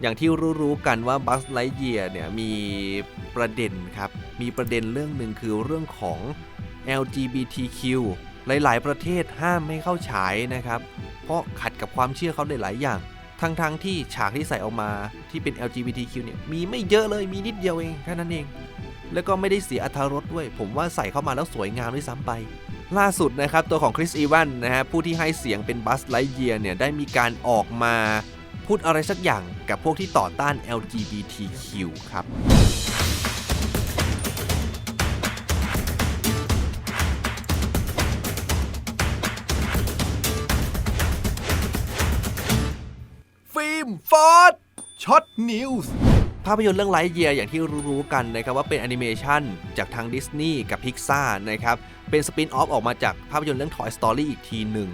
อย่างที่รู้ๆกันว่าบัสไลเยียเนี่ยมีประเด็นครับ มีประเด็นเรื่องหนึ่งคือเรื่องของ LGBTQ หลายๆ ประเทศห้ามไม่เข้าฉายนะครับ เพราะขัดกับความเชื่อเขาหลายๆอย่าง ทั้งๆทที่ฉากที่ใส่ออกมาที่เป็น LGBTQ เนี่ยมีไม่เยอะเลยมีนิดเดียวเองแค่นั้นเอง แล้วก็ไม่ได้เสียอรรถรสด้วย ผมว่าใส่เข้ามาแล้วสวยงามด้วยซ้ำไปล่าสุดนะครับตัวของคริสอีวันนะฮะผู้ที่ให้เสียงเป็นบัสไลเยียเนี่ยได้มีการออกมา พูดอะไรสักอย่างกับพวกที่ต่อต้าน LGBTQ ครับฟิล์มฟอร์ดช็อตนิวส์ภาพยนตร์เรื่องไลท์เยียอย่างที่รู้ๆกันนะครับว่าเป็นแอนิเมชันจากทางดิสนีย์กับพิกซ่านะครับ เป็นสปินออฟออกมาจากภาพยนตร์เรื่อง Toy Story อีกทีหนึ่ง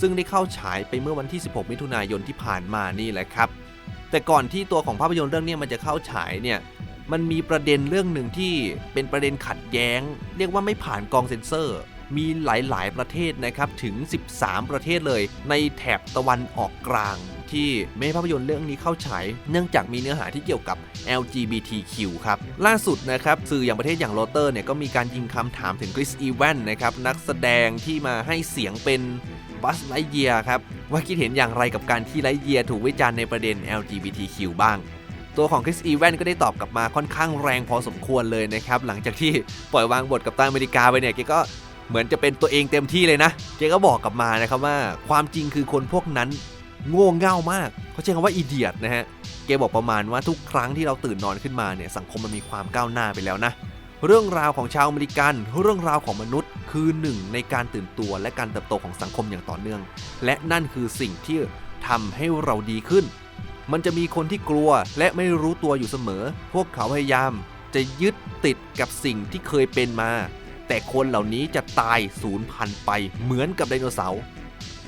ซึ่งได้เข้าฉายไปเมื่อวันที่ 16 มิถุนายนที่ผ่านมานี่แหละครับ แต่ก่อนที่ตัวของภาพยนตร์เรื่องนี้มันจะเข้าฉายเนี่ยมันมีประเด็นเรื่องหนึ่งที่เป็นประเด็นขัดแย้ง เรียกว่าไม่ผ่านกองเซ็นเซอร์ มีหลายๆ ประเทศนะครับถึง 13 ประเทศเลย ในแถบตะวันออกกลาง ที่ไม่ภาพยนตร์เรื่องนี้เข้าฉายเนื่องจากมีเนื้อหาที่เกี่ยวกับ LGBTQ ครับ ล่าสุดนะครับสื่ออย่างประเทศอย่างโรเตอร์เนี่ยก็มีการยิงคำถามถึงคริสอีแวนนะครับนักแสดงที่มาให้เสียงเป็นบัสไลเยียครับว่าคิดเห็นอย่างไรกับการที่ไลเยียถูกวิจารณ์ในประเด็น LGBTQ บ้างตัวของคริสอีแวนก็ได้ตอบกลับมาค่อนข้างแรงพอสมควรเลยนะครับ หลังจากที่ปล่อยวางบทกับตันอเมริกาไปเนี่ยแกก็ เหมือนจะเป็นตัวเองเต็มที่เลยนะแกก็บอกกลับมานะครับว่าความจริงคือคนพวกนั้นโง่เง่ามากเขาใช้คำว่าอีเดียตนะฮะแกบอกประมาณว่าทุกครั้งที่เราตื่นนอนขึ้นมาเนี่ยสังคมมันมีความก้าวหน้าไปแล้วนะ เรื่องราวของชาวอเมริกัน เรื่องราวของมนุษย์ คือหนึ่งในการตื่นตัวและการเติบโตของสังคมอย่างต่อเนื่อง และนั่นคือสิ่งที่ทำให้เราดีขึ้น มันจะมีคนที่กลัวและไม่รู้ตัวอยู่เสมอ พวกเขาพยายามจะยึดติดกับสิ่งที่เคยเป็นมา แต่คนเหล่านี้จะตายสูญพันธุ์ไปเหมือนกับไดโนเสาร์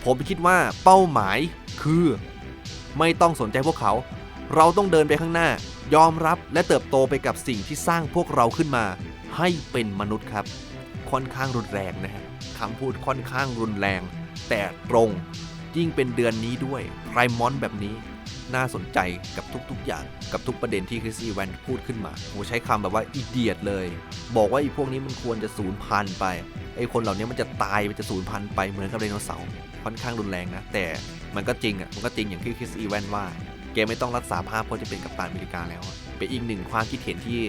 ผมคิดว่าเป้าหมายคือ ไม่ต้องสนใจพวกเขา เราต้องเดินไปข้างหน้า ยอมรับและเติบโตไปกับสิ่งที่สร้างพวกเราขึ้นมา ให้เป็นมนุษย์ครับ ค่อนข้างรุนแรงนะฮะคำพูดค่อนข้างรุนแรง แต่ตรงยิ่งเป็นเดือนนี้ด้วยไพรมอนแบบนี้ น่าสนใจกับทุก ๆ อย่างกับทุกประเด็นที่คริสอีแวนพูดขึ้นมาโหใช้คำแบบว่าอีเดียดเลย บอกว่าไอ้พวกนี้มันควรจะสูญพันธุ์ไปไอ้คนเหล่านี้มันจะตายมันจะสูญพันธุ์ไปเหมือนกับไดโนเสาร์ค่อนข้างรุนแรงนะแต่มันก็จริงอะมันก็จริงอย่างที่คริสอีแวนว่าแกไม่ต้องรักษาภาพเพราะจะเป็นกัปตันอเมริกาแล้วเป็นอีกหนึ่งความคิดเห็นที่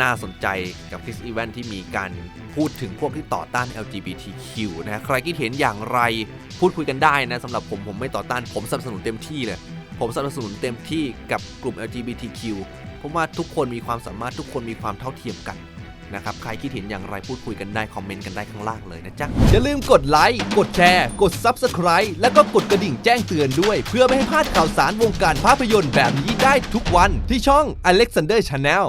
น่าสนใจกับคริสอีแวนที่มีการพูดถึงพวกที่ต่อต้าน LGBTQ นะฮะใครคิดเห็นอย่างไรพูดคุยกันได้นะสำหรับผมผมไม่ต่อต้านผมสนับสนุนเต็มที่เลย ผมสนับสนุนเต็มที่กับกลุ่ม LGBTQ เพราะว่าทุกคนมีความสามารถทุกคนมีความเท่าเทียมกันนะครับ ใครคิดเห็นอย่างไรพูดคุยกันได้ คอมเมนต์กันได้ข้างล่างเลยนะจ๊ะ อย่าลืมกดไลค์ กดแชร์ กด Subscribe แล้วก็กดกระดิ่งแจ้งเตือนด้วย เพื่อไม่ให้พลาดข่าวสารวงการภาพยนตร์แบบนี้ได้ทุกวันที่ช่อง Alexander Channel